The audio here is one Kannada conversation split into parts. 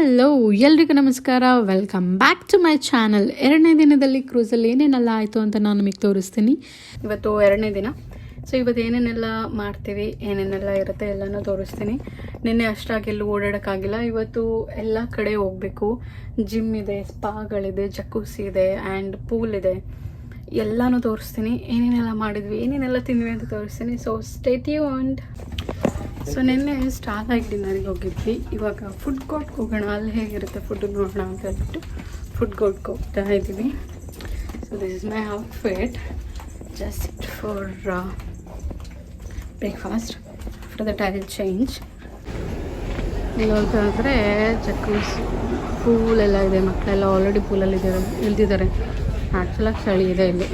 ಹೆಲೋ ಎಲ್ರಿಗೂ ನಮಸ್ಕಾರ. Welcome back to my channel ಎರಡನೇ ದಿನದಲ್ಲಿ ಕ್ರೂಸಲ್ಲಿ ಏನೇನೆಲ್ಲ ಆಯಿತು ಅಂತ ನಾನು ನಿಮಗೆ ತೋರಿಸ್ತೀನಿ. ಇವತ್ತು ಎರಡನೇ ದಿನ. ಸೊ ಇವತ್ತು ಏನೇನೆಲ್ಲ ಮಾಡ್ತೀವಿ, ಏನೇನೆಲ್ಲ ಇರುತ್ತೆ ಎಲ್ಲನೂ ತೋರಿಸ್ತೀನಿ. ನಿನ್ನೆ ಅಷ್ಟಾಗಿ ಎಲ್ಲೂ ಓಡಾಡೋಕ್ಕಾಗಿಲ್ಲ. ಇವತ್ತು ಎಲ್ಲ ಕಡೆ ಹೋಗಬೇಕು. ಜಿಮ್ ಇದೆ ಸ್ಪಾಗಳಿದೆ ಜಕೂಸಿ ಇದೆ ಆ್ಯಂಡ್ ಪೂಲ್ ಇದೆ. ಎಲ್ಲನೂ ತೋರಿಸ್ತೀನಿ. ಏನೇನೆಲ್ಲ ಮಾಡಿದ್ವಿ, ಏನೇನೆಲ್ಲ ತಿಂದ್ವಿ ಅಂತ ತೋರಿಸ್ತೀನಿ. ಸೊ ಸ್ಟೇಟಿ ಆ್ಯಂಡ್ ಸೊ ನಿನ್ನೆ ಸ್ಟಾರ್ ಆಗಿ ಡಿನ್ನರಿಗೆ ಹೋಗಿದ್ವಿ. ಇವಾಗ ಫುಡ್ ಕೋರ್ಟ್ಗೆ ಹೋಗೋಣ. ಅಲ್ಲಿ ಹೇಗಿರುತ್ತೆ ಫುಡ್ ನೋಡೋಣ ಅಂತ ಹೇಳ್ಬಿಟ್ಟು ಫುಡ್ ಕೋರ್ಟ್ಗೆ ಹೋಗ್ತಾ ಇದ್ದೀವಿ. So this is my outfit just for breakfast after that I will change ಇಲ್ಲಿ ಚಕ್ಕೂಸ್ ಇದ್ರೆ ಜಕ್ಕೂಸ್ ಪೂಲ್ ಎಲ್ಲ ಇದೆ. ಮಕ್ಕಳೆಲ್ಲ ಆಲ್ರೆಡಿ ಪೂಲಲ್ಲಿ ಇದ್ದಾರೆ ಇಲ್ದಿದ್ದಾರೆ. ಆ್ಯಕ್ಚುಲಾಗಿ ಚಳಿ ಇದೆ ಇಲ್ಲಿ.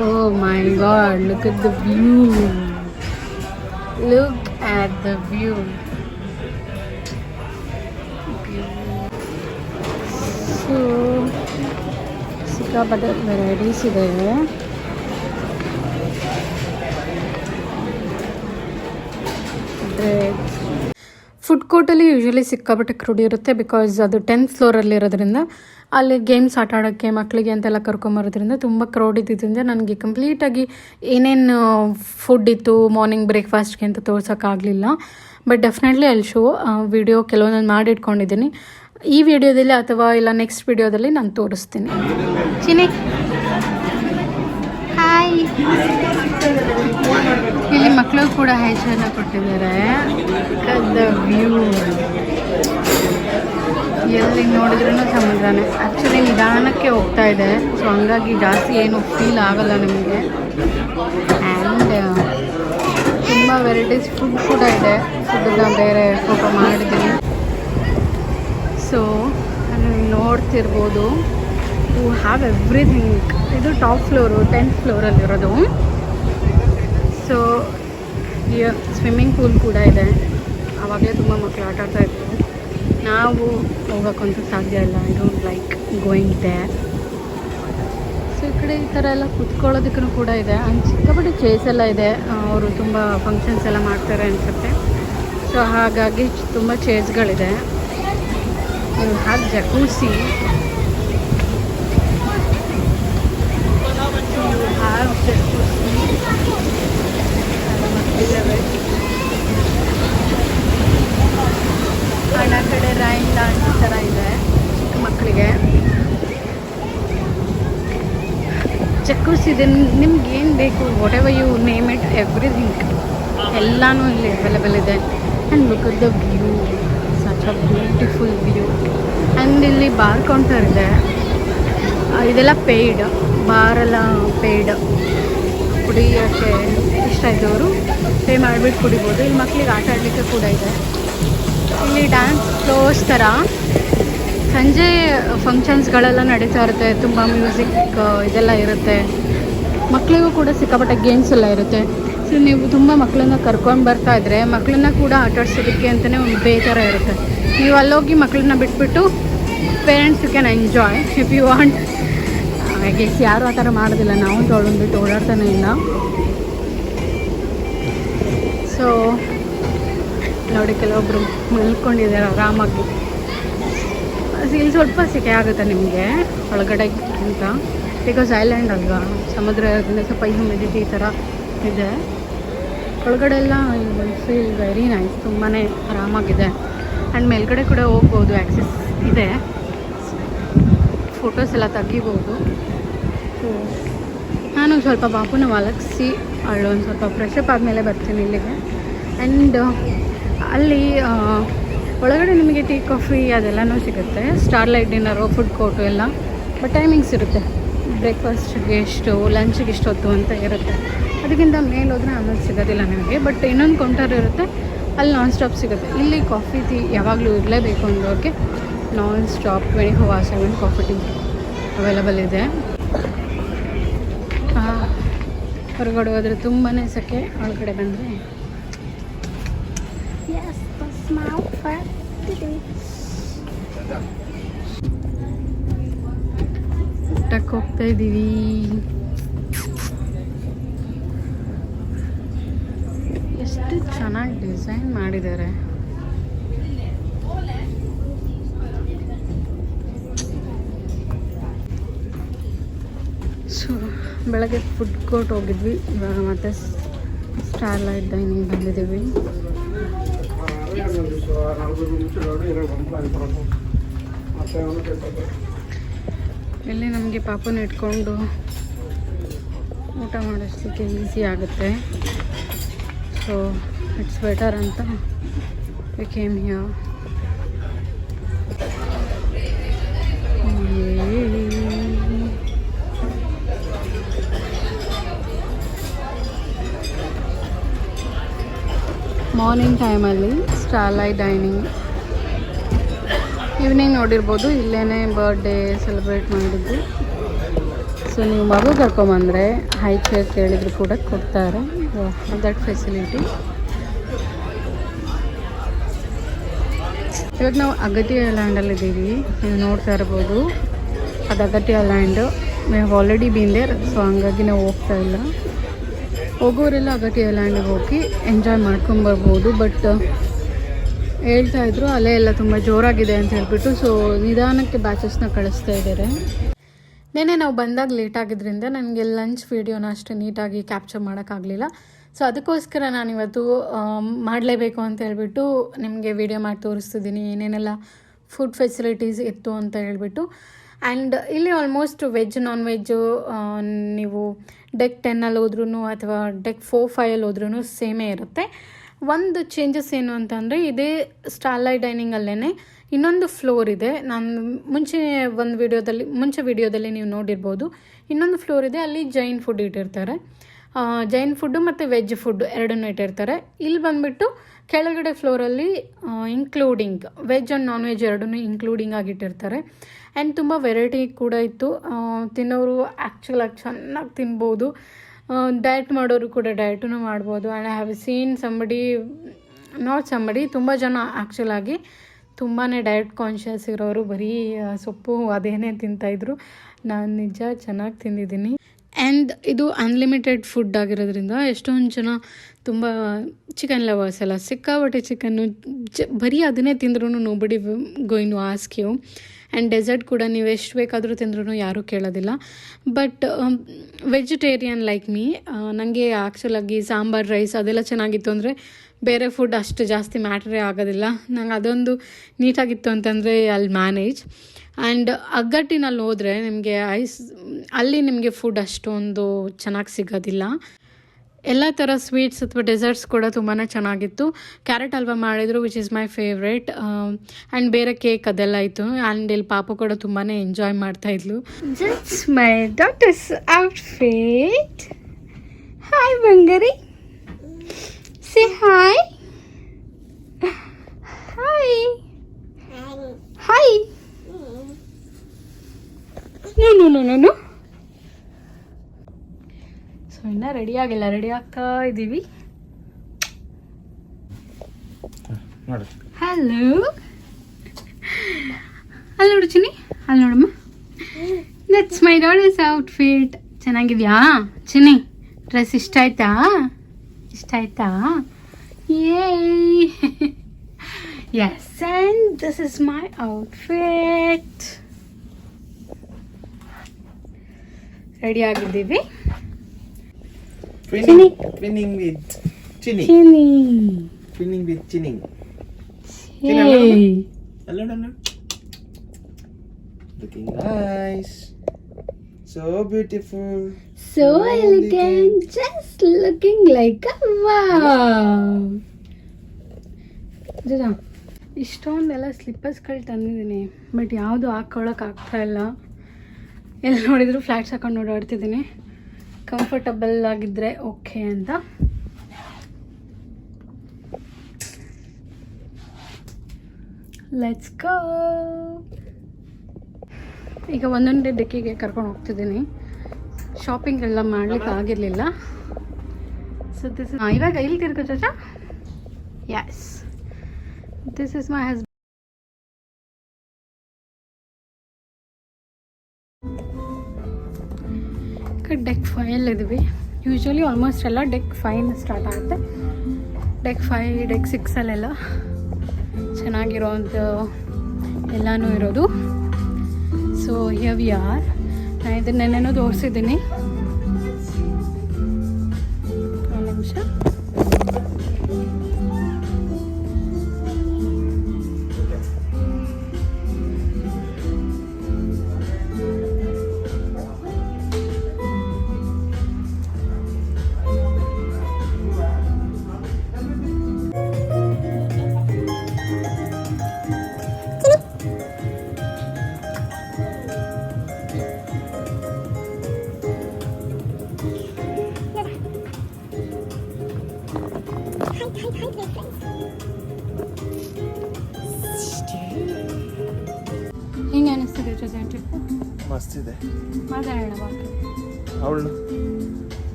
Oh my god, look at the view. Look at the view. So ಸಿಕ್ಕಾಪಟ್ಟೆ ವೆರೈಟೀಸ್ ಇದೆ ಫುಡ್ ಕೋರ್ಟಲ್ಲಿ ಯೂಶ್ವಲಿ ಸಿಕ್ಕಾಪಟ್ಟೆ ಕ್ರೌಡ್ ಇರುತ್ತೆ ಬಿಕಾಸ್ ಅದು ಟೆಂತ್ ಫ್ಲೋರಲ್ಲಿ ಇರೋದ್ರಿಂದ ಅಲ್ಲಿ ಗೇಮ್ಸ್ ಆಟ ಆಡೋಕ್ಕೆ ಮಕ್ಕಳಿಗೆ ಅಂತೆಲ್ಲ ಕರ್ಕೊಂಬರೋದ್ರಿಂದ ತುಂಬ ಕ್ರೌಡ್ ಇದ್ದಿದ್ದರಿಂದ ನನಗೆ ಕಂಪ್ಲೀಟಾಗಿ ಏನೇನು ಫುಡ್ ಇತ್ತು ಮಾರ್ನಿಂಗ್ ಬ್ರೇಕ್ಫಾಸ್ಟ್ಗೆ ಅಂತ ತೋರ್ಸೋಕ್ಕಾಗಲಿಲ್ಲ ಬಟ್ ಡೆಫಿನೆಟ್ಲಿ ಅಲ್ಲಿ ಶೋ ವಿಡಿಯೋ ಕೆಲವೊಂದೊಂದು ಮಾಡಿಟ್ಕೊಂಡಿದ್ದೀನಿ ಈ ವಿಡಿಯೋದಲ್ಲಿ ಅಥವಾ ಇಲ್ಲ ನೆಕ್ಸ್ಟ್ ವಿಡಿಯೋದಲ್ಲಿ ನಾನು ತೋರಿಸ್ತೀನಿ. ಚಿನಿ ಹಾಯ್ ಮಕ್ಕಳು ಕೂಡ ಹೆಸರನ್ನ ಕೊಟ್ಟಿದ್ದಾರೆ. ವ್ಯೂ ಎಲ್ಲಿ ನೋಡಿದ್ರೂ ಸಮುದ್ರನೇ ಆ್ಯಕ್ಚುಲಿ ನಿಧಾನಕ್ಕೆ ಹೋಗ್ತಾ ಇದೆ. ಸೊ ಹಂಗಾಗಿ ಜಾಸ್ತಿ ಏನು ಫೀಲ್ ಆಗಲ್ಲ ನಿಮಗೆ. ಆ್ಯಂಡ್ ತುಂಬ ವೆರೈಟೀಸ್ ಫುಡ್ ಕೂಡ ಇದೆ. ಫುಡ್ನ ಬೇರೆ ಫೋಟೋ ಮಾಡಿದ್ದೀನಿ. ಸೊ ನೀವು ನೋಡ್ತಿರ್ಬೋದು. ಯು ಹ್ಯಾವ್ ಎವ್ರಿಥಿಂಗ್ ಇದು ಟಾಪ್ ಫ್ಲೋರು ಟೆಂತ್ ಫ್ಲೋರಲ್ಲಿರೋದು ಸೊ ಸ್ವಿಮ್ಮಿಂಗ್ ಪೂಲ್ ಕೂಡ ಇದೆ. ಆವಾಗಲೇ ತುಂಬ ಮಕ್ಕಳು ಆಟ ಇದ್ರು. ನಾವು ಹೋಗೋಕ್ಕಂತೂ ಸಾಧ್ಯ ಇಲ್ಲ. I don't like going there so ಈ ಕಡೆ ಈ ಥರ ಎಲ್ಲ ಕುತ್ಕೊಳ್ಳೋದಕ್ಕೂ ಕೂಡ ಇದೆ. ಆ್ಯಂಡ್ ಸಿಕ್ಕಾಪಟ್ಟೆ ಚೇಸ್ ಎಲ್ಲ ಇದೆ. ಅವರು ತುಂಬ ಫಂಕ್ಷನ್ಸ್ ಎಲ್ಲ ಮಾಡ್ತಾರೆ ಅನಿಸುತ್ತೆ. ಸೊ ಹಾಗಾಗಿ ತುಂಬ ಚೇರ್ಸ್ಗಳಿದೆ ಹಾಗೆ ಜಕೂಸಿ ಹ್ಯಾವ್ ಜಕೂಸಿ ಹಣ ಕಡೆ ರೈನ್ ಲಾಂಚ್ ಥರ ಇದೆ, ಚಿಕ್ಕ ಮಕ್ಕಳಿಗೆ. ಚಕ್ಕೂಸ್ ಇದೆ ನಿಮ್ಗೆ ಏನು ಬೇಕು? Whatever you name it everything ಎಲ್ಲಾನು ಇಲ್ಲಿ ಅವೈಲೇಬಲ್ ಇದೆ. And look at the view such a beautiful view and ಇಲ್ಲಿ ಬಾರ್ ಕೌಂಟರ್ ಇದೆ. ಇದೆಲ್ಲ ಪೇಯ್ಡ್ ಬಾರೆಲ್ಲ ಪೇಯ್ಡ್ ಕುಡಿಯೋಕ್ಕೆ ಇಷ್ಟ ಇದ್ದವರು ಪೇ ಮಾಡಿಬಿಟ್ಟು ಕುಡಿಬೋದು. ಇಲ್ಲಿ ಮಕ್ಕಳಿಗೆ ಆಟ ಆಡಲಿಕ್ಕೆ ಕೂಡ ಇದೆ. ಇಲ್ಲಿ ಡ್ಯಾನ್ಸ್ ಫ್ಲೋರ್ಸ್ ಥರ ಸಂಜೆ ಫಂಕ್ಷನ್ಸ್ಗಳೆಲ್ಲ ನಡೀತಾ ಇರುತ್ತೆ. ತುಂಬ ಮ್ಯೂಸಿಕ್ ಇದೆಲ್ಲ ಇರುತ್ತೆ. ಮಕ್ಕಳಿಗೂ ಕೂಡ ಸಿಕ್ಕಾಪಟ್ಟೆ ಗೇಮ್ಸ್ ಎಲ್ಲ ಇರುತ್ತೆ. ಸೊ ನೀವು ತುಂಬ ಮಕ್ಕಳನ್ನ ಕರ್ಕೊಂಡು ಬರ್ತಾ ಇದ್ರೆ ಮಕ್ಕಳನ್ನ ಕೂಡ ಆಟ ಆಡ್ಸೋದಕ್ಕೆ ಅಂತಲೇ ಒಂದು ಬೇಜಾರ ಇರುತ್ತೆ. ನೀವು ಅಲ್ಲೋಗಿ ಮಕ್ಕಳನ್ನ ಬಿಟ್ಬಿಟ್ಟು parents you can enjoy if you want guess ಯಾರು ಆ ಥರ ಮಾಡೋದಿಲ್ಲ. ನಾವು ತೊಗೊಂಡ್ಬಿಟ್ಟು ಓಡಾಡ್ತಾನೆ ಇಲ್ಲ. ಸೊ ನೋಡಿ ಕೆಲವೊಬ್ಬರು ಮಲ್ಕೊಂಡಿದ್ದಾರೆ ಆರಾಮಾಗಿ. ಇಲ್ಲಿ ಸ್ವಲ್ಪ ಸೆಕೆ ಆಗುತ್ತೆ ನಿಮಗೆ ಒಳಗಡೆ ಅಂತ ಬಿಕಾಸ್ ಐಲ್ಯಾಂಡ್ ಅಲ್ವಾ? ಸಮುದ್ರ ಇರೋದ್ರಿಂದ ಸ್ವಲ್ಪ ಹ್ಯೂಮಿಡಿಟಿ ಈ ಥರ ಇದೆ. ಒಳಗಡೆ ಎಲ್ಲ ಫೀಲ್ ವೆರಿ ನೈಸ್ ತುಂಬಾ ಆರಾಮಾಗಿದೆ. ಆ್ಯಂಡ್ ಮೇಲ್ಗಡೆ ಕೂಡ ಹೋಗ್ಬೋದು ಆ್ಯಕ್ಸಸ್ ಇದೆ. ಫೋಟೋಸ್ ಎಲ್ಲ ತೆಗಿಬೋದು. ನಾನು ಸ್ವಲ್ಪ ಬಾಪುನ ಮಲಗಿಸಿ ಒಂದು ಸ್ವಲ್ಪ ಫ್ರೆಶಪ್ ಆದಮೇಲೆ ಬರ್ತೀನಿ ಇಲ್ಲಿಗೆ. ಆ್ಯಂಡ್ ಅಲ್ಲಿ ಒಳಗಡೆ ನಿಮಗೆ ಟೀ ಕಾಫಿ ಅದೆಲ್ಲನೂ ಸಿಗುತ್ತೆ. Star light dinner food court ಎಲ್ಲ. ಬಟ್ ಟೈಮಿಂಗ್ಸ್ ಇರುತ್ತೆ. ಬ್ರೇಕ್ಫಾಸ್ಟ್ಗೆ ಎಷ್ಟು ಲಂಚ್ಗೆ ಇಷ್ಟೊತ್ತು ಅಂತ ಇರುತ್ತೆ. ಅದಕ್ಕಿಂತ ಮೇಲೆ ಹೋದರೆ ಆಮೇಲೆ ಸಿಗೋದಿಲ್ಲ ನಿಮಗೆ. ಬಟ್ ಇನ್ನೊಂದು ಕೌಂಟರ್ ಇರುತ್ತೆ. ಅಲ್ಲಿ ನಾನ್ ಸ್ಟಾಪ್ ಸಿಗುತ್ತೆ. ಇಲ್ಲಿ ಕಾಫಿ ಟೀ ಯಾವಾಗಲೂ ಇರಲೇಬೇಕು ಅಂದ್ರೆ non stop twenty four hour seven coffee tea available ಇದೆ ಆ, ಹೊರಗಡೆ ಹೋದರೆ ತುಂಬಾ ಸೆಕೆ ಒಳಗಡೆ ಬಂದರೆ. ಊಟಕ್ಕೆ ಹೋಗ್ತಾ ಇದ್ದೀವಿ ಎಷ್ಟು ಚೆನ್ನಾಗಿ ಡಿಸೈನ್ ಮಾಡಿದ್ದಾರೆ ಸೊ ಬೆಳಗ್ಗೆ ಫುಡ್ ಕೋರ್ಟ್ ಹೋಗಿದ್ವಿ. ಇವಾಗ ಮತ್ತೆ ಸ್ಟಾರ್ ಲೈಟ್ ಡೈನಿಂಗ್ ಬಂದಿದ್ದೀವಿ. ಇಲ್ಲಿ ನಮಗೆ ಪಾಪನ ಇಟ್ಕೊಂಡು ಊಟ ಮಾಡಿಸ್ಲಿಕ್ಕೆ ಈಸಿ ಆಗುತ್ತೆ. ಸೊ ಇಟ್ಸ್ ಬೆಟರ್ ಅಂತ ವಿ ಕೇಮ್ ಹಿಯರ್ ಮಾರ್ನಿಂಗ್ ಟೈಮಲ್ಲಿ ಸ್ಟಾರ್ಲೈಟ್ ಡೈನಿಂಗ್ ಈವ್ನಿಂಗ್ ನೋಡಿರ್ಬೋದು ಇಲ್ಲೇ ಬರ್ಡೇ ಸೆಲೆಬ್ರೇಟ್ ಮಾಡಿದ್ದು. ಸೊ ನೀವು ಮಗು ಕರ್ಕೊಂಬಂದರೆ ಹೈ ಚೇರ್ ಕೇಳಿದ್ರು ಕೂಡ ಕೊಡ್ತಾರೆ. ದಟ್ ಫೆಸಿಲಿಟಿ ಇವಾಗ ನಾವು ಅಗತಿಯ ಲ್ಯಾಂಡಲ್ಲಿ ಇದ್ದೀವಿ ನೀವು ನೋಡ್ತಾ ಇರ್ಬೋದು. ಅದು ಅಗತ್ಯ land we already been there so ಹಂಗಾಗಿ ನಾವು ಹೋಗ್ತಾ ಇಲ್ಲ. ಹೋಗೋರೆಲ್ಲ ಅಗಟಿಯ ಲ್ಯಾಂಡಿಗೆ ಹೋಗಿ ಎಂಜಾಯ್ ಮಾಡ್ಕೊಂಬರ್ಬೋದು ಬಟ್ ಹೇಳ್ತಾ ಇದ್ರು, ಅಲೆ ಎಲ್ಲ ತುಂಬ ಜೋರಾಗಿದೆ ಅಂತ ಹೇಳ್ಬಿಟ್ಟು ಸೊ ನಿಧಾನಕ್ಕೆ ಬ್ಯಾಚಸ್ನ ಕಳಿಸ್ತಾ ಇದ್ದಾರೆ ನೆನೆ ನಾವು ಬಂದಾಗ ಲೇಟ್ ಆಗಿದ್ದರಿಂದ ನನಗೆ ಲಂಚ್ ವೀಡಿಯೋನ ಅಷ್ಟು ನೀಟಾಗಿ ಕ್ಯಾಪ್ಚರ್ ಮಾಡೋಕ್ಕಾಗಲಿಲ್ಲ ಸೊ ಅದಕ್ಕೋಸ್ಕರ ನಾನು ಇವತ್ತು ಮಾಡಲೇಬೇಕು ಅಂತ ಹೇಳ್ಬಿಟ್ಟು ನಿಮಗೆ ವಿಡಿಯೋ ಮಾಡಿ ತೋರಿಸ್ತಿದ್ದೀನಿ, ಏನೇನೆಲ್ಲ ಫುಡ್ ಫೆಸಿಲಿಟೀಸ್ ಇತ್ತು ಅಂತ ಹೇಳ್ಬಿಟ್ಟು. ಆ್ಯಂಡ್ ಇಲ್ಲಿ ಆಲ್ಮೋಸ್ಟ್ ವೆಜ್ ನಾನ್ ವೆಜ್ಜು ನೀವು ಡೆಕ್ ಟೆನ್ನಲ್ಲಿ ಹೋದ್ರೂ ಅಥವಾ ಡೆಕ್ ಫೋರ್ ಫೈವಲ್ಲಿ ಹೋದ್ರೂ ಸೇಮೇ ಇರುತ್ತೆ. ಒಂದು ಚೇಂಜಸ್ ಏನು ಅಂತಂದರೆ ಇದೇ ಸ್ಟಾರ್ಲೈಟ್ ಡೈನಿಂಗಲ್ಲೇ ಇನ್ನೊಂದು ಫ್ಲೋರ್ ಇದೆ. ನಾನು ಮುಂಚೆ ಒಂದು ವಿಡಿಯೋದಲ್ಲಿ ಮುಂಚೆ ವಿಡಿಯೋದಲ್ಲಿ ನೀವು ನೋಡಿರ್ಬೋದು. ಇನ್ನೊಂದು ಫ್ಲೋರ್ ಇದೆ, ಅಲ್ಲಿ ಜೈನ್ ಫುಡ್ ಇಟ್ಟಿರ್ತಾರೆ. ಜೈನ್ ಫುಡ್ಡು ಮತ್ತು ವೆಜ್ ಫುಡ್ ಎರಡನ್ನೂ ಇಟ್ಟಿರ್ತಾರೆ. ಇಲ್ಲಿ ಬಂದುಬಿಟ್ಟು ಕೆಳಗಡೆ ಫ್ಲೋರಲ್ಲಿ including veg and non veg ಎರಡನ್ನೂ ಇನ್ಕ್ಲೂಡಿಂಗ್ ಆಗಿಟ್ಟಿರ್ತಾರೆ. ಆ್ಯಂಡ್ ತುಂಬ ವೆರೈಟಿ ಕೂಡ ಇತ್ತು. ತಿನ್ನೋರು ಆ್ಯಕ್ಚುಲಾಗಿ ಚೆನ್ನಾಗಿ ತಿನ್ಬೋದು. ಡಯಟ್ ಮಾಡೋರು ಕೂಡ ಡಯಟೂ ಮಾಡ್ಬೋದು. And I have seen somebody not somebody ತುಂಬ ಜನ ಆ್ಯಕ್ಚುಲಾಗಿ ತುಂಬಾ ಡಯಟ್ ಕಾನ್ಷಿಯಸ್ ಇರೋರು. ಬರೀ ಸೊಪ್ಪು, ಅದೇನೇ ತಿಂತಾಯಿದ್ರು ನಾನು ನಿಜ ಚೆನ್ನಾಗಿ ತಿಂದಿದ್ದೀನಿ. ಆ್ಯಂಡ್ ಇದು ಅನ್ಲಿಮಿಟೆಡ್ ಫುಡ್ ಆಗಿರೋದ್ರಿಂದ ಎಷ್ಟೊಂದು ಜನ ತುಂಬ ಚಿಕನ್ ಲವರ್ಸ್ ಎಲ್ಲ, ಸಿಕ್ಕಾಪಟ್ಟೆ ಚಿಕನ್ನು ಜ, ಬರೀ ಅದನ್ನೇ ತಿಂದ್ರೂ nobody going ask you and dessert ಕೂಡ ನೀವು ಎಷ್ಟು ಬೇಕಾದರೂ ತಿಂದ್ರೂ ಯಾರೂ ಕೇಳೋದಿಲ್ಲ. ಬಟ್ ವೆಜಿಟೇರಿಯನ್ ಲೈಕ್ ಮೀ ನನಗೆ ಆ್ಯಕ್ಚುಲಾಗಿ ಸಾಂಬಾರ್ ರೈಸ್ ಅದೆಲ್ಲ ಚೆನ್ನಾಗಿತ್ತು ಅಂದರೆ ಬೇರೆ ಫುಡ್ ಅಷ್ಟು ಜಾಸ್ತಿ ಮ್ಯಾಟ್ರೇ ಆಗೋದಿಲ್ಲ. ನಂಗೆ ಅದೊಂದು ನೀಟಾಗಿತ್ತು ಅಂತಂದರೆ ಅಲ್ಲಿ ಮ್ಯಾನೇಜ್ ಆ್ಯಂಡ್ ಅಗ್ಗಟ್ಟಿನಲ್ಲಿ ಹೋದರೆ ನಿಮಗೆ ಐಸ್ ಅಲ್ಲಿ ನಿಮಗೆ ಫುಡ್ ಅಷ್ಟೊಂದು ಚೆನ್ನಾಗಿ ಸಿಗೋದಿಲ್ಲ. ಎಲ್ಲ ಥರ ಸ್ವೀಟ್ಸ್ ಅಥವಾ ಡೆಸರ್ಟ್ಸ್ ಕೂಡ ತುಂಬಾ ಚೆನ್ನಾಗಿತ್ತು. ಕ್ಯಾರೆಟ್ ಹಲ್ವಾ ಮಾಡಿದರು which is my favourite and ಬೇರೆ ಕೇಕ್ ಅದೆಲ್ಲ ಇತ್ತು. ಆ್ಯಂಡ್ ಇಲ್ಲಿ ಪಾಪು ಕೂಡ ತುಂಬಾ ಎಂಜಾಯ್ ಮಾಡ್ತಾ ಇದ್ಲು. Just my daughter's outfit hi ಬಂಗರಿ say hi hi hi no no no no no so ಇನ್ನೂ ರೆಡಿ ಆಗಿಲ್ಲ. ರೆಡಿ ಆಗ್ತಾ ಇದ್ದೀವಿ ಹಲೋ ಅಲ್ಲಿ ನೋಡು ಚಿನ್ನಿ. ಅಲ್ಲಿ ನೋಡಮ್ಮ. ದಟ್ಸ್ ಮೈ ಡಾಟರ್ಸ್ ಔಟ್ಫಿಟ್ ಚೆನ್ನಾಗಿದ್ಯಾ? ಚಿನ್ನಿ ಡ್ರೆಸ್ ಇಷ್ಟ ಆಯ್ತಾ? ಇಷ್ಟ ಆಯ್ತಾ? ಏ yes and this is my outfit ready ಆಗಿದ್ದೀವಿ. Twinning twinning with Chinni Chinni twinning with ಚಿನ್ನಿಂಗ್ Yay. ಅಲ್ಲ ಅಲ್ಲ looking nice so beautiful So elegant, just looking like a wow. ಜನ ಇಷ್ಟೊಂದೆಲ್ಲ ಸ್ಲಿಪ್ಪರ್ಸ್ಗಳು ತಂದಿದ್ದೀನಿ. ಬಟ್ ಯಾವುದು ಹಾಕ್ಕೊಳಕ್ಕೆ ಆಗ್ತಾ ಇಲ್ಲ. ಎಲ್ಲಿ ನೋಡಿದ್ರು ಫ್ಲ್ಯಾಟ್ಸ್ ಹಾಕೊಂಡು ಓಡಾಡ್ತಿದ್ದೀನಿ. ಕಂಫರ್ಟಬಲ್ ಆಗಿದ್ದರೆ ಓಕೆ ಅಂತ. ಲೆಟ್ಸ್ ಗೋ ಈಗ ಒಂದೊಂದೇ ಡೆಕ್ಕಿಗೆ ಕರ್ಕೊಂಡು ಹೋಗ್ತಿದ್ದೀನಿ. ಶಾಪಿಂಗ್ ಎಲ್ಲ ಮಾಡ್ಲಿಕ್ಕೆ ಆಗಿರಲಿಲ್ಲ. ಸೊ ದಿಸ್ ಇವಾಗ ಇಲ್ಲಿ ತಿರ್ಗೋ Chacha yes this is my husband file ಇದ್ವಿ ಯೂಶ್ವಲಿ ಆಲ್ಮೋಸ್ಟ್ ಎಲ್ಲ ಡೆಕ್ ಫೈನ್ ಸ್ಟಾರ್ಟ್ ಆಗುತ್ತೆ. ಡೆಕ್ ಫೈವ್ ಡೆಕ್ ಸಿಕ್ಸಲ್ಲೆಲ್ಲ ಚೆನ್ನಾಗಿರೋವಂಥ ಎಲ್ಲನೂ ಇರೋದು. ಸೊ ವಿ ಆರ್ ನಾನು ಇದನ್ನೆನ್ನೇನೋ ತೋರಿಸಿದ್ದೀನಿ.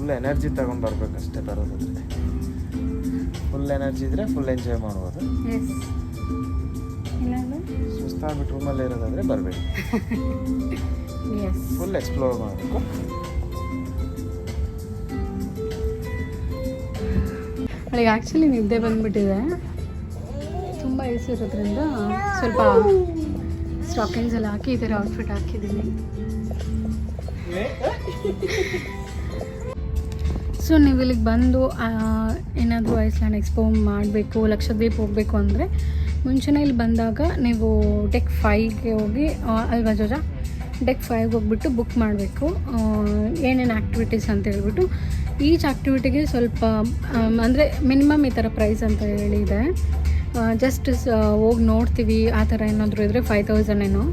ಫುಲ್ ಎನರ್ಜಿ ತಗೊಂಡು ಬರ್ಬೇಕಷ್ಟೇ ಬರೋದಾದ್ರೆ. ಫುಲ್ ಎನರ್ಜಿ ಇದ್ರೆ ಫುಲ್ ಎಂಜಾಯ್ ಮಾಡ್ಬೋದು. ಸುಸ್ತಾಗ್ಬಿಟ್ಟು ರೂಮಲ್ಲಿ ಇರೋದಾದ್ರೆ ಬರಬೇಕು. ಫುಲ್ ಎಕ್ಸ್ಪ್ಲೋರ್ ಮಾಡಬೇಕು. ಅವಳಿಗೆ ಆ್ಯಕ್ಚುಲಿ ನಿದ್ದೆ ಬಂದ್ಬಿಟ್ಟಿದೆ. ತುಂಬ ಇರೋದ್ರಿಂದ ಸ್ವಲ್ಪ ಸ್ಟಾಕಿಂಗ್ಸ್ ಎಲ್ಲ ಹಾಕಿ ಈ ಥರ ಔಟ್ಫಿಟ್ ಹಾಕಿದ್ದೀನಿ. ಸೊ ನೀವು ಇಲ್ಲಿಗೆ ಬಂದು ಏನಾದರೂ ಐಸ್ಲ್ಯಾಂಡ್ ಎಕ್ಸ್ಪೋ ಮಾಡಬೇಕು, ಲಕ್ಷದ್ವೀಪ್ ಹೋಗಬೇಕು ಅಂದರೆ, ಮುಂಚೆನೇ ಇಲ್ಲಿ ಬಂದಾಗ ನೀವು ಡೆಕ್ ಫೈವ್ಗೆ ಹೋಗಿ ಅಲ್ವಾ ಜೋಜ? ಡೆಕ್ ಫೈವ್ಗೆ ಹೋಗ್ಬಿಟ್ಟು ಬುಕ್ ಮಾಡಬೇಕು. ಏನೇನು ಆ್ಯಕ್ಟಿವಿಟೀಸ್ ಅಂತ ಹೇಳ್ಬಿಟ್ಟು ಈಚ್ ಆ್ಯಕ್ಟಿವಿಟಿಗೆ ಸ್ವಲ್ಪ ಅಂದರೆ ಮಿನಿಮಮ್ ಈ ಥರ ಪ್ರೈಸ್ ಅಂತ ಹೇಳಿದೆ. ಜಸ್ಟ್ ಹೋಗಿ ನೋಡ್ತೀವಿ, ಆ ಥರ ಏನಾದರೂ ಇದ್ದರೆ ಫೈವ್ ತೌಸಂಡ್ ಏನೋ.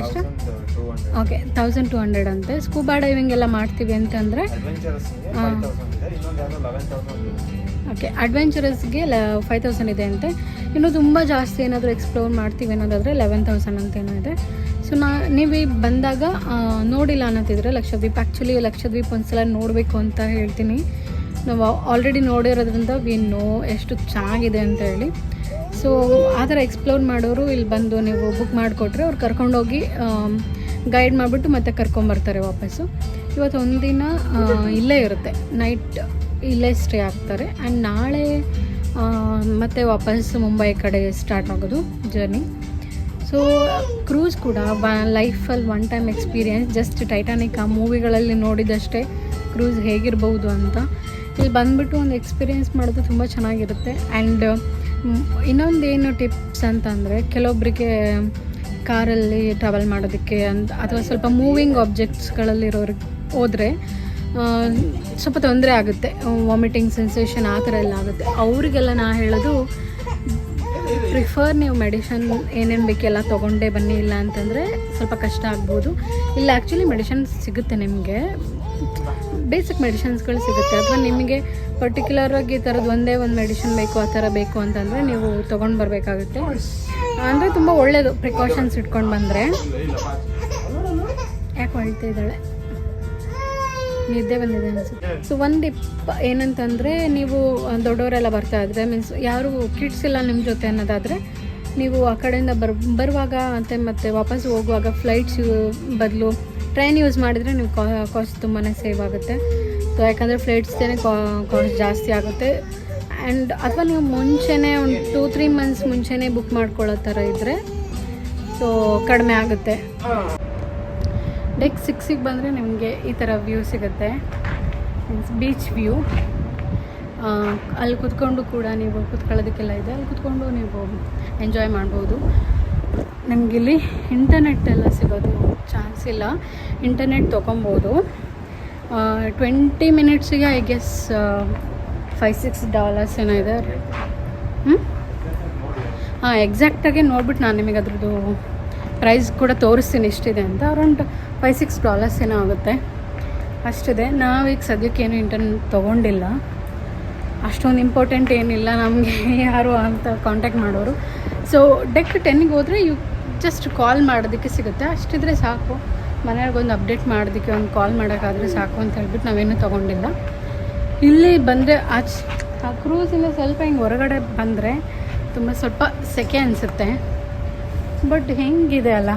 ಎಷ್ಟು? ಓಕೆ ತೌಸಂಡ್ ಟು ಹಂಡ್ರೆಡ್ ಅಂತೆ. ಸ್ಕೂಬಾ ಡೈವಿಂಗ್ ಎಲ್ಲ ಮಾಡ್ತೀವಿ ಅಂತಂದರೆ? ಓಕೆ ಅಡ್ವೆಂಚರಸ್ಗೆ ಲ ಫೈವ್ ತೌಸಂಡ್ ಇದೆ ಅಂತೆ. ಇನ್ನು ತುಂಬ ಜಾಸ್ತಿ ಏನಾದರೂ ಎಕ್ಸ್ಪ್ಲೋರ್ ಮಾಡ್ತೀವಿ ಅನ್ನೋದಾದರೆ ಲೆವೆನ್ ತೌಸಂಡ್ ಅಂತ ಏನೋ ಇದೆ. ಸೊ ನಾ ನೀವು ಈಗ ಬಂದಾಗ ನೋಡಿಲ್ಲ ಅನ್ನತ್ತಿದ್ರೆ ಲಕ್ಷದ್ವೀಪ್. ಆ್ಯಕ್ಚುಲಿ ಲಕ್ಷದ್ವೀಪ್ ಒಂದ್ಸಲ ನೋಡಬೇಕು ಅಂತ ಹೇಳ್ತೀನಿ. ನಾವು ಆಲ್ರೆಡಿ ನೋಡಿರೋದ್ರಿಂದ ವಿ ನೋ ಎಷ್ಟು ಚೆನ್ನಾಗಿದೆ ಅಂತ ಹೇಳಿ. ಸೊ ಆ ಥರ ಎಕ್ಸ್ಪ್ಲೋರ್ ಮಾಡೋರು ಇಲ್ಲಿ ಬಂದು ನೀವು ಬುಕ್ ಮಾಡಿಕೊಟ್ರೆ ಅವ್ರು ಕರ್ಕೊಂಡೋಗಿ ಗೈಡ್ ಮಾಡಿಬಿಟ್ಟು ಮತ್ತೆ ಕರ್ಕೊಂಬರ್ತಾರೆ ವಾಪಸ್ಸು. ಇವತ್ತು ಒಂದಿನ ಇಲ್ಲೇ ಇರುತ್ತೆ. ನೈಟ್ ಇಲ್ಲೇ ಸ್ಟೇ ಆಗ್ತಾರೆ. ಆ್ಯಂಡ್ ನಾಳೆ ಮತ್ತೆ ವಾಪಸ್ ಮುಂಬೈ ಕಡೆ ಸ್ಟಾರ್ಟ್ ಆಗೋದು ಜರ್ನಿ ಸೊ ಕ್ರೂಸ್ ಕೂಡ ಲೈಫಲ್ಲಿ one time experience just Titanic ಆ ಮೂವಿಗಳಲ್ಲಿ ನೋಡಿದಷ್ಟೇ ಕ್ರೂಸ್ ಹೇಗಿರ್ಬೋದು ಅಂತ. ಇಲ್ಲಿ ಬಂದುಬಿಟ್ಟು ಒಂದು ಎಕ್ಸ್ಪೀರಿಯೆನ್ಸ್ ಮಾಡೋದು ತುಂಬ ಚೆನ್ನಾಗಿರುತ್ತೆ. ಆ್ಯಂಡ್ ಇನ್ನೊಂದೇನು ಟಿಪ್ಸ್ ಅಂತಂದರೆ ಕೆಲವೊಬ್ಬರಿಗೆ ಕಾರಲ್ಲಿ ಟ್ರಾವೆಲ್ ಮಾಡೋದಕ್ಕೆ ಅಂತ ಅಥವಾ ಸ್ವಲ್ಪ ಮೂವಿಂಗ್ ಆಬ್ಜೆಕ್ಟ್ಸ್ಗಳಲ್ಲಿರೋರಿಗೆ ಹೋದರೆ ಸ್ವಲ್ಪ ತೊಂದರೆ ಆಗುತ್ತೆ. ವಾಮಿಟಿಂಗ್ ಸೆನ್ಸೇಷನ್ ಆ ಥರ ಎಲ್ಲ ಆಗುತ್ತೆ. ಅವರಿಗೆಲ್ಲ ನಾ ಹೇಳೋದು ಪ್ರಿಫರ್ ನೀವು ಮೆಡಿಷನ್ ಏನೇನು ಬೇಕೆಲ್ಲ ತೊಗೊಂಡೇ ಬನ್ನಿ, ಇಲ್ಲ ಅಂತಂದರೆ ಸ್ವಲ್ಪ ಕಷ್ಟ ಆಗ್ಬೋದು. ಇಲ್ಲ ಆ್ಯಕ್ಚುಲಿ ಮೆಡಿಷನ್ಸ್ ಸಿಗುತ್ತೆ ನಿಮಗೆ. ಬೇಸಿಕ್ ಮೆಡಿಷನ್ಸ್ಗಳು ಸಿಗುತ್ತೆ. ಅಥವಾ ನಿಮಗೆ ಪರ್ಟಿಕ್ಯುಲರಾಗಿ ಈ ಥರದ್ದು ಒಂದೇ ಒಂದು ಮೆಡಿಷನ್ ಬೇಕು, ಆ ಥರ ಬೇಕು ಅಂತಂದರೆ ನೀವು ತೊಗೊಂಡು ಬರಬೇಕಾಗುತ್ತೆ. ಅಂದರೆ ತುಂಬ ಒಳ್ಳೆಯದು ಪ್ರಿಕಾಷನ್ಸ್ ಇಟ್ಕೊಂಡು ಬಂದರೆ. ಯಾಕೆ ಹೊಳ್ತಾ ಇದ್ದಾಳೆ? ನಿದ್ದೆ ಬಂದಿದೆ ಅನಿಸುತ್ತೆ. ಸೊ ಒಂದು ಇಪ್ಪ ಏನಂತಂದರೆ ನೀವು ದೊಡ್ಡವರೆಲ್ಲ ಬರ್ತಾ ಇದ್ರೆ ಮೀನ್ಸ್ ಯಾರು ಕಿಡ್ಸ್ ಇಲ್ಲ ನಿಮ್ಮ ಜೊತೆ ಅನ್ನೋದಾದರೆ, ನೀವು ಆ ಕಡೆಯಿಂದ ಬರ್, ಬರುವಾಗ ಮತ್ತು ಮತ್ತೆ ವಾಪಸ್ ಹೋಗುವಾಗ ಫ್ಲೈಟ್ಸ್ ಬದಲು ಟ್ರೈನ್ ಯೂಸ್ ಮಾಡಿದರೆ ನೀವು ಕಾಸ್ಟ್ ತುಂಬಾ ಸೇವ್ ಆಗುತ್ತೆ. ಸೊ ಯಾಕಂದರೆ ಫ್ಲೈಟ್ಸ್ದೇ ಕಾಸ್ಟ್ ಜಾಸ್ತಿ ಆಗುತ್ತೆ. ಆ್ಯಂಡ್ ಅಥವಾ ನೀವು ಮುಂಚೆನೇ ಒಂದು ಟೂ ತ್ರೀ ಮಂತ್ಸ್ ಮುಂಚೆನೇ ಬುಕ್ ಮಾಡ್ಕೊಳ್ಳೋ ಥರ ಇದ್ದರೆ ಸೊ ಕಡಿಮೆ ಆಗುತ್ತೆ. ಡೆಕ್ ಸಿಕ್ಸಿಗೆ ಬಂದರೆ ನಿಮಗೆ ಈ ಥರ ವ್ಯೂ ಸಿಗುತ್ತೆ. ಮೀನ್ಸ್ ಬೀಚ್ ವ್ಯೂ ಅಲ್ಲಿ ಕುತ್ಕೊಂಡು ಕೂಡ ನೀವು ಕುತ್ಕೊಳ್ಳೋದಕ್ಕೆಲ್ಲ ಇದೆ. ಅಲ್ಲಿ ಕುತ್ಕೊಂಡು ನೀವು ಎಂಜಾಯ್ ಮಾಡ್ಬೋದು. ನಮಗಿಲ್ಲಿ ಇಂಟರ್ನೆಟ್ ಎಲ್ಲ ಸಿಗೋದು ಚಾನ್ಸ್ ಇಲ್ಲ. ಇಂಟರ್ನೆಟ್ ತೊಗೊಬೋದು twenty ಮಿನಿಟ್ಸಿಗೆ I guess five six dollars ಏನೋ ಇದೆ. ಹ್ಞೂ ಹಾಂ ಎಕ್ಸಾಕ್ಟಾಗಿ ನೋಡ್ಬಿಟ್ಟು ನಾನು ನಿಮಗೆ ಅದ್ರದ್ದು ಪ್ರೈಸ್ ಕೂಡ ತೋರಿಸ್ತೀನಿ ಇಷ್ಟಿದೆ ಅಂತ. ಅರೌಂಡ್ ಫೈವ್ ಸಿಕ್ಸ್ ಡಾಲರ್ಸ್ ಏನೋ ಆಗುತ್ತೆ. ಅಷ್ಟಿದೆ. ನಾವೀಗ ಸದ್ಯಕ್ಕೆ ಏನು ಇಂಟರ್ನ್ ತೊಗೊಂಡಿಲ್ಲ. ಅಷ್ಟೊಂದು ಇಂಪಾರ್ಟೆಂಟ್ ಏನಿಲ್ಲ ನಮಗೆ, ಯಾರು ಅಂತ ಕಾಂಟ್ಯಾಕ್ಟ್ ಮಾಡೋರು. ಸೊ ಡೆಕ್ ಟೆನ್ನಿಗೆ ಹೋದರೆ ಯು ಜಸ್ಟ್ ಕಾಲ್ ಮಾಡೋದಕ್ಕೆ ಸಿಗುತ್ತೆ. ಅಷ್ಟಿದ್ರೆ ಸಾಕು. ಮನೆಯಾಗೊಂದು ಅಪ್ಡೇಟ್ ಮಾಡೋದಕ್ಕೆ ಒಂದು ಕಾಲ್ ಮಾಡೋಕ್ಕಾದರೆ ಸಾಕು ಅಂತ ಹೇಳ್ಬಿಟ್ಟು ನಾವೇನು ತೊಗೊಂಡಿಲ್ಲ. ಇಲ್ಲಿ ಬಂದರೆ ಆಚ್ ಆ ಕ್ರೂಸಿಂದ ಸ್ವಲ್ಪ ಹಿಂಗೆ ಹೊರಗಡೆ ಬಂದರೆ ತುಂಬ ಸ್ವಲ್ಪ ಸೆಕೆ ಅನಿಸುತ್ತೆ. ಬಟ್ ಹೆಂಗಿದೆ ಅಲ್ಲ?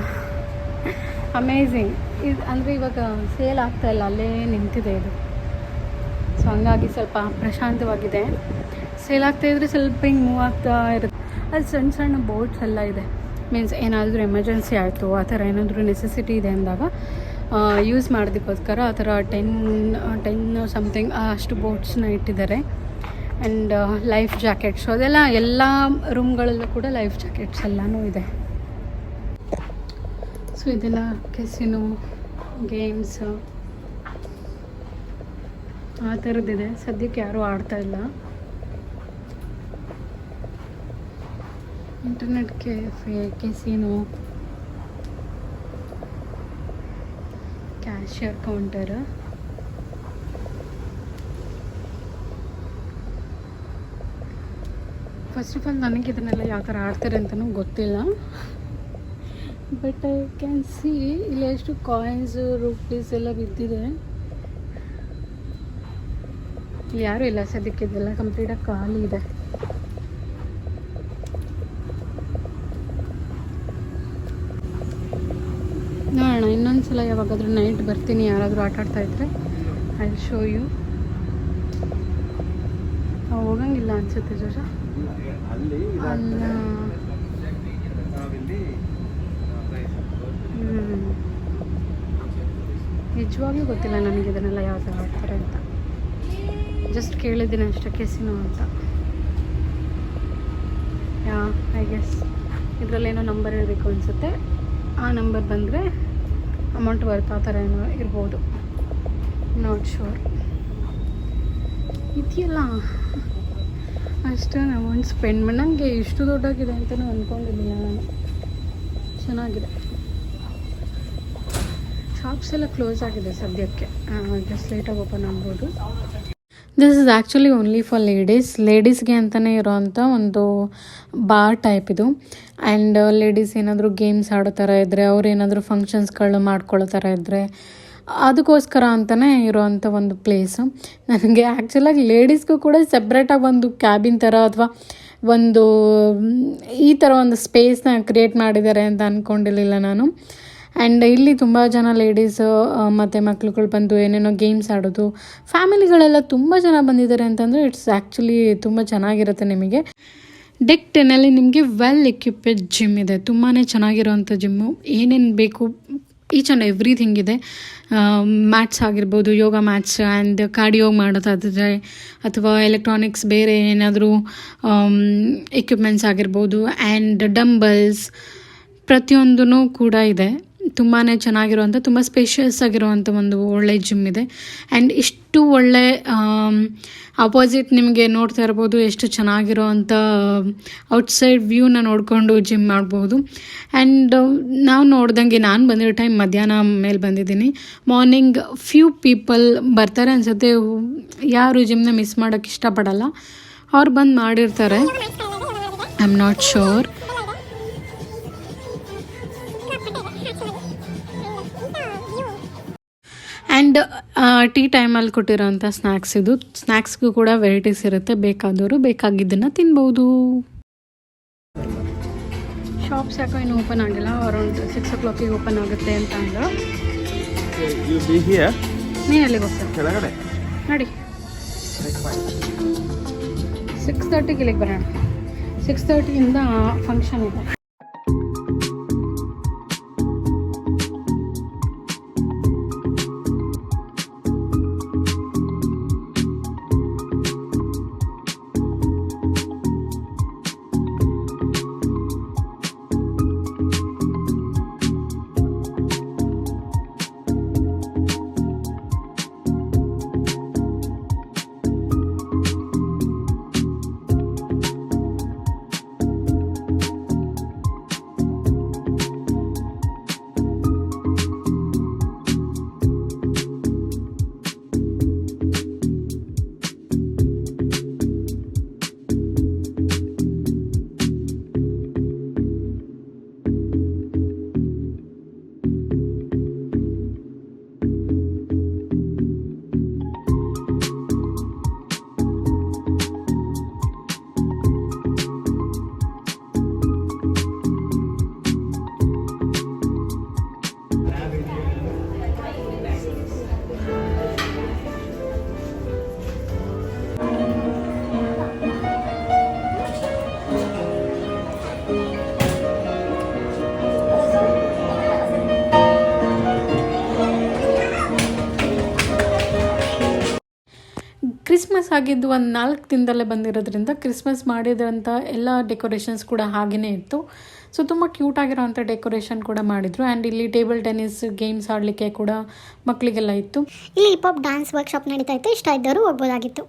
ಅಮೇಝಿಂಗ್ ಇದು ಅಂದರೆ ಇವಾಗ ಸೇಲ್ ಆಗ್ತಾ ಇಲ್ಲ, ಅಲ್ಲೇ ನಿಂತಿದೆ ಇದು. ಸೊ ಹಂಗಾಗಿ ಸ್ವಲ್ಪ ಪ್ರಶಾಂತವಾಗಿದೆ. ಸೇಲ್ ಆಗ್ತಾ ಇದ್ರೆ ಸ್ವಲ್ಪ ಹಿಂಗೆ ಮೂವ್ ಆಗ್ತಾ ಇರುತ್ತೆ. ಅದು ಸಣ್ಣ ಸಣ್ಣ ಬೋಟ್ಸ್ ಎಲ್ಲ ಇದೆ. ಮೀನ್ಸ್ ಏನಾದರೂ ಎಮರ್ಜೆನ್ಸಿ ಆಯಿತು, ಆ ಥರ ಏನಾದರೂ ನೆಸೆಸಿಟಿ ಇದೆ ಅಂದಾಗ ಯೂಸ್ ಮಾಡೋದಕ್ಕೋಸ್ಕರ ಆ ಥರ ಟೆನ್ ಟೆನ್ ಸಮಥಿಂಗ್ ಅಷ್ಟು ಬೋಟ್ಸ್ನ ಇಟ್ಟಿದ್ದಾರೆ. ಆ್ಯಂಡ್ ಲೈಫ್ ಜಾಕೆಟ್ಸು ಅದೆಲ್ಲ ಎಲ್ಲ ರೂಮ್ಗಳಲ್ಲೂ ಕೂಡ ಲೈಫ್ ಜಾಕೆಟ್ಸ್ ಎಲ್ಲನೂ ಇದೆ. ಸೊ ಇದೆಲ್ಲ ಕೆಸಿನೋ ಗೇಮ್ಸ್ ಆ ಥರದ್ದಿದೆ. ಸದ್ಯಕ್ಕೆ ಯಾರೂ ಆಡ್ತಾ ಇಲ್ಲ. Internet cafe casino cashier counter first of all ನನಗೆ ಇದನ್ನೆಲ್ಲ ಯಾವ ಥರ ಆಡ್ತಾರೆ ಅಂತಲೂ ಗೊತ್ತಿಲ್ಲ ಬಟ್ ಐ ಕ್ಯಾನ್ ಸಿ ಇಲ್ಲಿ ಎಷ್ಟು ಕಾಯಿನ್ಸ್ ರೂಪೀಸ್ ಎಲ್ಲ ಬಿದ್ದಿದೆ ಇಲ್ಲಿ ಯಾರೂ ಇಲ್ಲ ಸದ್ಯಕ್ಕೆ ಇದೆಲ್ಲ ಕಂಪ್ಲೀಟಾಗಿ ಖಾಲಿ ಇದೆ ಇನ್ನೊಂದ್ಸಲ ಯಾವಾಗಾದ್ರೂ ನೈಟ್ ಬರ್ತೀನಿ, ಯಾರಾದರೂ ಆಟ ಆಡ್ತಾ ಇದ್ರೆ ಐ ಶೋ ಯು ಹೋಗಂಗಿಲ್ಲ ಅನ್ಸುತ್ತೆ ಜೋಜ ಅಲ್ಲಿ. ನಿಜವಾಗ್ಲೂ ಗೊತ್ತಿಲ್ಲ ನನಗೆ ಇದನ್ನೆಲ್ಲ ಯಾವ ಥರ ಆಡ್ತಾರೆ ಅಂತ. ಜಸ್ಟ್ ಕೇಳಿದ್ದೀನಿ ಅಷ್ಟೇ, ಕೆಸಿನೋ ಅಂತ. ಯಾ ಐ ಗೆಸ್ ಇದರಲ್ಲೇನೋ ನಂಬರ್ ಇರಬೇಕು ಅನಿಸುತ್ತೆ. ಆ ನಂಬರ್ ಬಂದರೆ ಅಮೌಂಟ್ ವರ್ತ್ ಆ ಥರ ಏನೋ ಇರ್ಬೋದು. ನಾಟ್ ಶೋರ್ ಇದೆಯಲ್ಲ? ಅಷ್ಟೊಂದು ಅಮೌಂಟ್ ಸ್ಪೆಂಡ್ ಮಾಡಿ ನನಗೆ ಇಷ್ಟು ದೊಡ್ಡಾಗಿದೆ ಅಂತಲೂ ಅಂದ್ಕೊಂಡಿರಲಿಲ್ಲ ನಾನು. ಚೆನ್ನಾಗಿದೆ. ಶಾಪ್ಸ್ ಎಲ್ಲ ಕ್ಲೋಸ್ ಆಗಿದೆ ಸದ್ಯಕ್ಕೆ. ಜಸ್ಟ್ ಲೇಟಾಗಿ ಓಪನ್ ಆಗ್ಬೋದು. This is actually only for ladies ಲೇಡೀಸ್ಗೆ ಅಂತಲೇ ಇರೋವಂಥ ಒಂದು ಬಾರ್ ಟೈಪ್ ಇದು. ಆ್ಯಂಡ್ ಲೇಡೀಸ್ ಏನಾದರೂ ಗೇಮ್ಸ್ ಆಡೋ ಥರ ಇದ್ದರೆ ಅವ್ರು ಏನಾದರೂ ಫಂಕ್ಷನ್ಸ್ಗಳು ಮಾಡ್ಕೊಳ್ಳೋ ಥರ ಇದ್ದರೆ ಅದಕ್ಕೋಸ್ಕರ ಅಂತಲೇ ಇರೋವಂಥ ಒಂದು ಪ್ಲೇಸು ನನಗೆ ಆ್ಯಕ್ಚುಲಾಗಿ ಲೇಡೀಸ್ಗೂ ಕೂಡ ಸಪ್ರೇಟಾಗಿ ಒಂದು ಕ್ಯಾಬಿನ್ ಥರ ಅಥವಾ ಒಂದು, ಈ ಥರ ಒಂದು ಸ್ಪೇಸ್ನ ಕ್ರಿಯೇಟ್ ಮಾಡಿದ್ದಾರೆ ಅಂತ ಅಂದ್ಕೊಂಡಿರಲಿಲ್ಲ ನಾನು. ಆ್ಯಂಡ್ ಇಲ್ಲಿ ತುಂಬ ಜನ ಲೇಡೀಸ್ ಮತ್ತು ಮಕ್ಳುಗಳು ಬಂದು ಏನೇನೋ ಗೇಮ್ಸ್ ಆಡೋದು ಫ್ಯಾಮಿಲಿಗಳೆಲ್ಲ ತುಂಬ ಜನ ಬಂದಿದ್ದಾರೆ ಅಂತಂದರೆ ಇಟ್ಸ್ ಆ್ಯಕ್ಚುಲಿ ತುಂಬ ಚೆನ್ನಾಗಿರುತ್ತೆ ನಿಮಗೆ. ಡೆಕ್ ಟೆನ್ನಲ್ಲಿ ನಿಮಗೆ ವೆಲ್ ಎಕ್ವಿಪ್ಡ್ ಜಿಮ್ ಇದೆ ತುಂಬಾ ಚೆನ್ನಾಗಿರೋವಂಥ ಜಿಮ್ಮು ಏನೇನು ಬೇಕು ಈಚ್ ಆ್ಯಂಡ್ ಎವ್ರಿಥಿಂಗ್ ಇದೆ. ಮ್ಯಾಟ್ಸ್ ಆಗಿರ್ಬೋದು ಯೋಗ ಮ್ಯಾಟ್ಸ್ ಆ್ಯಂಡ್ ಕಾರ್ಡಿಯೋ ಮಾಡೋದಾದರೆ, ಅಥವಾ ಎಲೆಕ್ಟ್ರಾನಿಕ್ಸ್ ಬೇರೆ ಏನಾದರೂ ಎಕ್ವಿಪ್ಮೆಂಟ್ಸ್ ಆಗಿರ್ಬೋದು ಆ್ಯಂಡ್ ಡಂಬಲ್ಸ್ ಪ್ರತಿಯೊಂದೂ ಕೂಡ ಇದೆ. ತುಂಬಾ ಚೆನ್ನಾಗಿರುವಂಥ ತುಂಬ ಸ್ಪೇಷಿಯಸ್ ಆಗಿರುವಂಥ ಒಂದು ಒಳ್ಳೆ ಜಿಮ್ ಇದೆ. ಆ್ಯಂಡ್ ಇಷ್ಟು ಒಳ್ಳೆ ಅಪೋಸಿಟ್ ನಿಮಗೆ ನೋಡ್ತಾ ಇರ್ಬೋದು, ಎಷ್ಟು ಚೆನ್ನಾಗಿರೋವಂಥ ಔಟ್ಸೈಡ್ ವ್ಯೂನ ನೋಡಿಕೊಂಡು ಜಿಮ್ ಮಾಡ್ಬೋದು. ಆ್ಯಂಡ್ ನಾವು ನೋಡ್ದಂಗೆ ನಾನು ಬಂದಿರೋ ಟೈಮ್ ಮಧ್ಯಾಹ್ನ ಮೇಲೆ ಬಂದಿದ್ದೀನಿ. ಮಾರ್ನಿಂಗ್ ಫ್ಯೂ ಪೀಪಲ್ ಬರ್ತಾರೆ ಅನ್ಸುತ್ತೆ. ಯಾರು ಜಿಮ್ನ ಮಿಸ್ ಮಾಡೋಕ್ಕೆ ಇಷ್ಟಪಡಲ್ಲ. ಅವ್ರು ಬಂದು ಮಾಡಿರ್ತಾರೆ. I am not sure and tea ಟೈಮಲ್ಲಿ ಕೊಟ್ಟಿರೋಂಥ ಸ್ನ್ಯಾಕ್ಸ್ ಇದು. ಸ್ನ್ಯಾಕ್ಸ್ಗೂ ಕೂಡ ವೆರೈಟೀಸ್ ಇರುತ್ತೆ. ಬೇಕಾದವರು ಬೇಕಾಗಿದ್ದನ್ನು ತಿನ್ಬೋದು. ಶಾಪ್ಸ್ ಯಾಕೋ ಇನ್ನೂ ಓಪನ್ ಆಗಿಲ್ಲ. ಅರೌಂಡ್ ಸಿಕ್ಸ್ ಓ ಕ್ಲಾಕಿಗೆ ಓಪನ್ ಆಗುತ್ತೆ ಅಂತ ಅಂದರು. ನೀನು ಎಲ್ಲಿಗೆ ಹೋಗ್ತಾರೆ ನೋಡಿ. ಸಿಕ್ಸ್ ತರ್ಟಿಗೆ ಇಲ್ಲಿಗೆ ಬರೋಣ. ಸಿಕ್ಸ್ ತರ್ಟಿಯಿಂದ ಫಂಕ್ಷನ್ ಇದೆ. ಆಗಿದ್ದು ಒಂದು ನಾಲ್ಕು ದಿನದಲ್ಲೇ ಬಂದಿರೋದ್ರಿಂದ ಕ್ರಿಸ್ಮಸ್ ಮಾಡಿದಂಥ ಎಲ್ಲ ಡೆಕೋರೇಷನ್ಸ್ ಕೂಡ ಹಾಗೆಯೇ ಇತ್ತು. ಸೊ ತುಂಬ ಕ್ಯೂಟ್ ಆಗಿರೋವಂಥ ಡೆಕೋರೇಷನ್ ಕೂಡ ಮಾಡಿದರು. ಆ್ಯಂಡ್ ಇಲ್ಲಿ ಟೇಬಲ್ ಟೆನಿಸ್ ಗೇಮ್ಸ್ ಆಡಲಿಕ್ಕೆ ಕೂಡ ಮಕ್ಕಳಿಗೆಲ್ಲ ಇತ್ತು. ಇಲ್ಲಿ ಹಾಪ್ ಡ್ಯಾನ್ಸ್ ವರ್ಕ್ಶಾಪ್ ನಡೀತಾ ಇತ್ತು. ಇಷ್ಟ ಇದ್ದವರು ಹೋಗ್ಬೋದಾಗಿತ್ತು.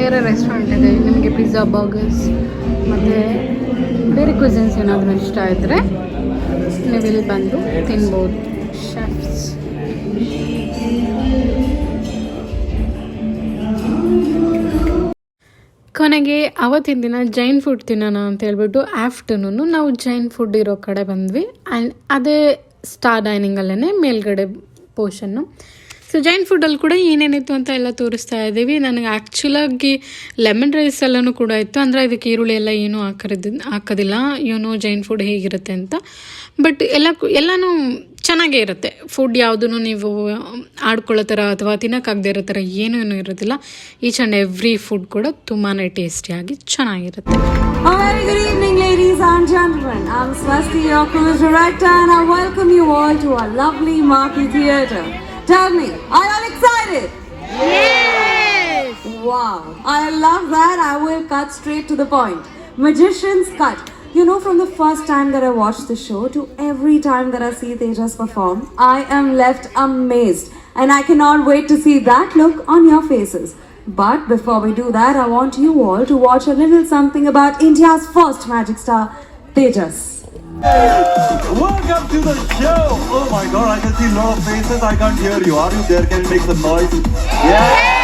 ಬೇರೆ ರೆಸ್ಟೋರೆಂಟ್ ಇದೆ. ನಿಮಗೆ ಪಿಜ್ಜಾ ಬರ್ಗರ್ಸ್ ಮತ್ತು ಬೇರೆ ಕ್ವಿಝನ್ಸ್ ಏನಾದರೂ ಇಷ್ಟ ಇದ್ದರೆ ನೀವು ಇಲ್ಲಿ ಬಂದು ತಿನ್ಬೋದು. ಶೆಫ್ಸ್ ಕೊನೆಗೆ ಅವತ್ತಿನ ದಿನ ಜೈನ್ ಫುಡ್ ತಿನ್ನೋಣ ಅಂತ ಹೇಳ್ಬಿಟ್ಟು ಆಫ್ಟರ್ನೂನು ನಾವು ಜೈನ್ ಫುಡ್ ಇರೋ ಕಡೆ ಬಂದ್ವಿ. ಆ್ಯಂಡ್ ಅದೇ ಸ್ಟಾರ್ ಡೈನಿಂಗಲ್ಲೇ ಮೇಲ್ಗಡೆ ಪೋರ್ಷನ್ನು ಸೊ ಜೈನ್ ಫುಡ್ಡಲ್ಲಿ ಕೂಡ ಏನೇನಿತ್ತು ಅಂತ ಎಲ್ಲ ತೋರಿಸ್ತಾ ಇದ್ದೀವಿ. ನನಗೆ ಆ್ಯಕ್ಚುಲಾಗಿ ಲೆಮನ್ ರೈಸ್ ಎಲ್ಲನೂ ಕೂಡ ಇತ್ತು. ಅಂದರೆ ಅದಕ್ಕೆ ಈರುಳ್ಳಿ ಎಲ್ಲ ಏನೂ ಹಾಕರಿದ್ ಹಾಕೋದಿಲ್ಲ. ಏನೋ ಜೈನ್ ಫುಡ್ ಹೇಗಿರುತ್ತೆ ಅಂತ. ಬಟ್ ಎಲ್ಲ ಎಲ್ಲನೂ ಚೆನ್ನಾಗೇ ಇರುತ್ತೆ. ಫುಡ್ ಯಾವುದೂ ನೀವು ಆಡ್ಕೊಳ್ಳೋ ಥರ ಅಥವಾ ತಿನ್ನೋಕ್ಕಾಗದೇ ಇರೋ ಥರ ಏನೂ ಏನೂ ಇರೋದಿಲ್ಲ. ಈಚ್ ಆ್ಯಂಡ್ ಎವ್ರಿ ಫುಡ್ ಕೂಡ ತುಂಬಾ ಟೇಸ್ಟಿಯಾಗಿ ಚೆನ್ನಾಗಿರುತ್ತೆ. And gentlemen. I'm Swasti, your cruise director, and I welcome you all to our lovely Marquee Theatre. Tell me, are you all excited? Yes! Wow, I love that. I will cut straight to the point. Magician's cut. You know, from the first time that I watched the show to every time that I see Tejas perform, I am left amazed. And I cannot wait to see that look on your faces. But before we do that, I want you all to watch a little something about India's first magic star, Tejas. Welcome to the show! Oh my god, I can see a lot of faces. I can't hear you. Are you there? Can you make some noise? Yeah!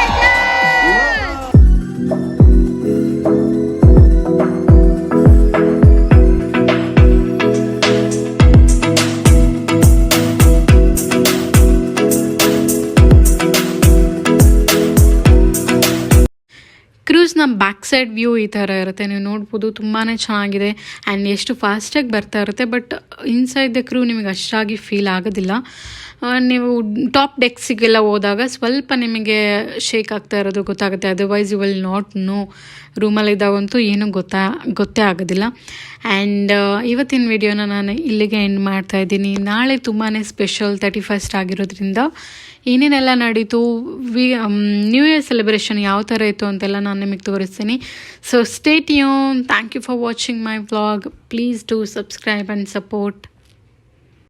Back side view ಈ ಥರ ಇರುತ್ತೆ. ನೀವು ನೋಡ್ಬೋದು ತುಂಬಾ ಚೆನ್ನಾಗಿದೆ ಆ್ಯಂಡ್ ಎಷ್ಟು ಫಾಸ್ಟಾಗಿ ಬರ್ತಾ ಇರುತ್ತೆ ಬಟ್ ಇನ್ಸೈಡ್ ದ ಕ್ರೂ ನಿಮಗೆ ಅಷ್ಟಾಗಿ ಫೀಲ್ ಆಗೋದಿಲ್ಲ. ನೀವು ಟಾಪ್ ಡೆಕ್ಸಿಗೆಲ್ಲ ಹೋದಾಗ ಸ್ವಲ್ಪ ನಿಮಗೆ ಶೇಕ್ ಆಗ್ತಾ ಇರೋದು ಗೊತ್ತಾಗುತ್ತೆ. Otherwise you will not know ರೂಮಲ್ಲಿದ್ದಾಗಂತೂ ಏನೂ ಗೊತ್ತಾ, ಗೊತ್ತೇ ಆಗೋದಿಲ್ಲ. ಆ್ಯಂಡ್ ಇವತ್ತಿನ ವಿಡಿಯೋನ ನಾನು ಇಲ್ಲಿಗೆ ಎಂಡ್ ಮಾಡ್ತಾ ಇದ್ದೀನಿ. ನಾಳೆ ತುಂಬಾ ಸ್ಪೆಷಲ್ ತರ್ಟಿ ಫಸ್ಟ್ ಆಗಿರೋದ್ರಿಂದ ಏನೇನೆಲ್ಲ ನಡೀತು, ವಿ ನ್ಯೂ ಇಯರ್ ಸೆಲೆಬ್ರೇಷನ್ ಯಾವ ಥರ ಇತ್ತು ಅಂತೆಲ್ಲ ನಾನು ನಿಮಗೆ ತೋರಿಸ್ತೀನಿ. So state you thank you for watching my vlog please do subscribe and support